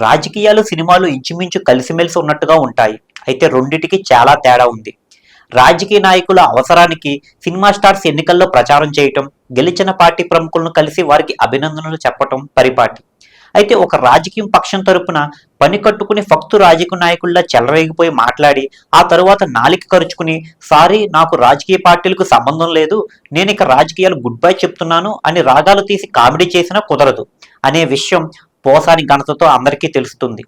రాజకీయాలు సినిమాలు ఇంచుమించు కలిసిమెలిసి ఉన్నట్టుగా ఉంటాయి. అయితే రెండిటికి చాలా తేడా ఉంది. రాజకీయ నాయకుల అవసరానికి సినిమా స్టార్స్ ఎన్నికల్లో ప్రచారం చేయటం గెలిచిన పార్టీ ప్రముఖులను కలిసి వారికి అభినందనలు చెప్పటం పరిపాటి. అయితే ఒక రాజకీయం పక్షం తరపున పని కట్టుకుని ఫక్తు రాజకీయ నాయకుల్లా చెలరేగిపోయి మాట్లాడి ఆ తరువాత నాలిక ఖర్చుకుని సారీ నాకు రాజకీయ పార్టీలకు సంబంధం లేదు నేను ఇక రాజకీయాలు గుడ్ బై చెప్తున్నాను అని రాగాలు తీసి కామెడీ చేసినా కుదరదు. అనే విషయం పోసాని ఘనతతో అందరికీ తెలుస్తుంది.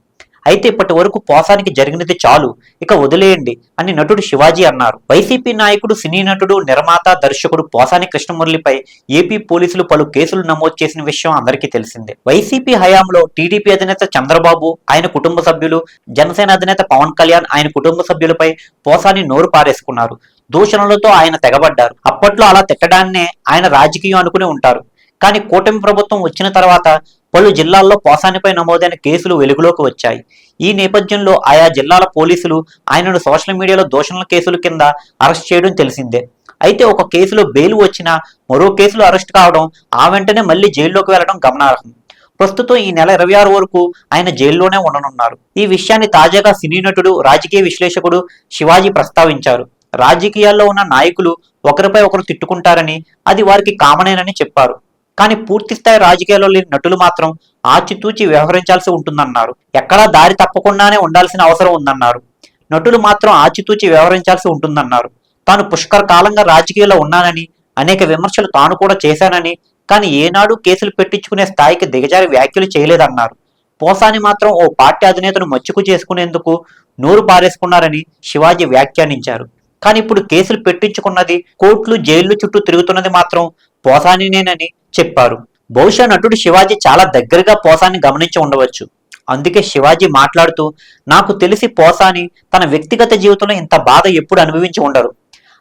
అయితే ఇప్పటి వరకు పోసానికి జరిగినది చాలు ఇక వదిలేయండి అని నటుడు శివాజీ అన్నారు. వైసీపీ నాయకుడు సినీ నటుడు నిర్మాత దర్శకుడు పోసాని కృష్ణమురళిపై ఏపీ పోలీసులు పలు కేసులు నమోదు చేసిన విషయం అందరికీ తెలిసిందే. వైసీపీ హయాంలో టీడీపీ అధినేత చంద్రబాబు ఆయన కుటుంబ సభ్యులు జనసేన అధినేత పవన్ కళ్యాణ్ ఆయన కుటుంబ సభ్యులపై పోసాని నోరు పారేసుకున్నారు. దూషణలతో ఆయన తెగబడ్డారు. అప్పట్లో అలా తిట్టడాన్నే ఆయన రాజకీయం అనుకుని ఉంటారు. కానీ కూటమి ప్రభుత్వం వచ్చిన తర్వాత పలు జిల్లాల్లో పోసానిపై నమోదైన కేసులు వెలుగులోకి వచ్చాయి. ఈ నేపథ్యంలో ఆయా జిల్లాల పోలీసులు ఆయనను సోషల్ మీడియాలో దోషణల కేసుల కింద అరెస్ట్ చేయడం తెలిసిందే. అయితే ఒక కేసులో బెయిల్ వచ్చినా మరో కేసులో అరెస్ట్ కావడం ఆ వెంటనే మళ్ళీ జైల్లోకి వెళ్ళడం గమనార్హం. ప్రస్తుతం ఈ నెల ఇరవై ఆరు వరకు ఆయన జైల్లోనే ఉండనున్నారు. ఈ విషయాన్ని తాజాగా సినీ నటుడు రాజకీయ విశ్లేషకుడు శివాజీ ప్రస్తావించారు. రాజకీయాల్లో ఉన్న నాయకులు ఒకరిపై ఒకరు తిట్టుకుంటారని అది వారికి కామనేనని చెప్పారు. కానీ పూర్తి స్థాయి రాజకీయాల్లో లేని నటులు మాత్రం ఆచితూచి వ్యవహరించాల్సి ఉంటుందన్నారు. ఎక్కడా దారి తప్పకుండానే ఉండాల్సిన అవసరం ఉందన్నారు. నటులు మాత్రం ఆచితూచి వ్యవహరించాల్సి ఉంటుందన్నారు. తాను పుష్కర కాలంగా రాజకీయాల్లో ఉన్నానని అనేక విమర్శలు తాను కూడా చేశానని కానీ ఏనాడు కేసులు పెట్టించుకునే స్థాయికి దిగజారి వ్యాఖ్యలు చేయలేదన్నారు. పోసాని మాత్రం ఓ పార్టీ అధినేతను మచ్చుకు చేసుకునేందుకు నోరు పారేసుకున్నారని శివాజీ వ్యాఖ్యానించారు. కానీ ఇప్పుడు కేసులు పెట్టించుకున్నది కోర్టులు జైళ్ళు చుట్టూ తిరుగుతున్నది మాత్రం పోసానినేనని చెప్పారు. బహుశా నటుడు శివాజీ చాలా దగ్గరగా పోసాన్ని గమనించి ఉండవచ్చు. అందుకే శివాజీ మాట్లాడుతూ నాకు తెలిసి పోసాని తన వ్యక్తిగత జీవితంలో ఇంత బాధ ఎప్పుడు అనుభవించి ఉండరు.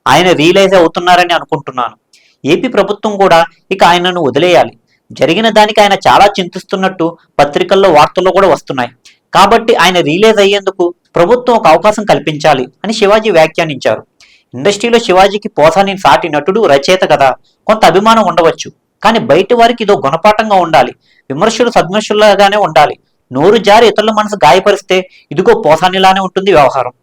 ఆయన రియలైజ్ అవుతున్నారని అనుకుంటున్నాను. ఏపీ ప్రభుత్వం కూడా ఇక ఆయనను వదిలేయాలి. జరిగిన దానికి ఆయన చాలా చింతిస్తున్నట్టు పత్రికల్లో వార్తల్లో కూడా వస్తున్నాయి. కాబట్టి ఆయన రియలైజ్ అయ్యేందుకు ప్రభుత్వం ఒక అవకాశం కల్పించాలి అని శివాజీ వ్యాఖ్యానించారు. ఇండస్ట్రీలో శివాజీకి పోసాని సాటి నటుడు రచయిత కదా కొంత అభిమానం ఉండవచ్చు. కానీ బయట వారికి ఇదో గుణపాఠంగా ఉండాలి. విమర్శలు సద్విమర్శలుగానే ఉండాలి. నోరు జారి ఇతరుల మనసు గాయపరిస్తే ఇదిగో పోసానిలానే ఉంటుంది వ్యవహారం.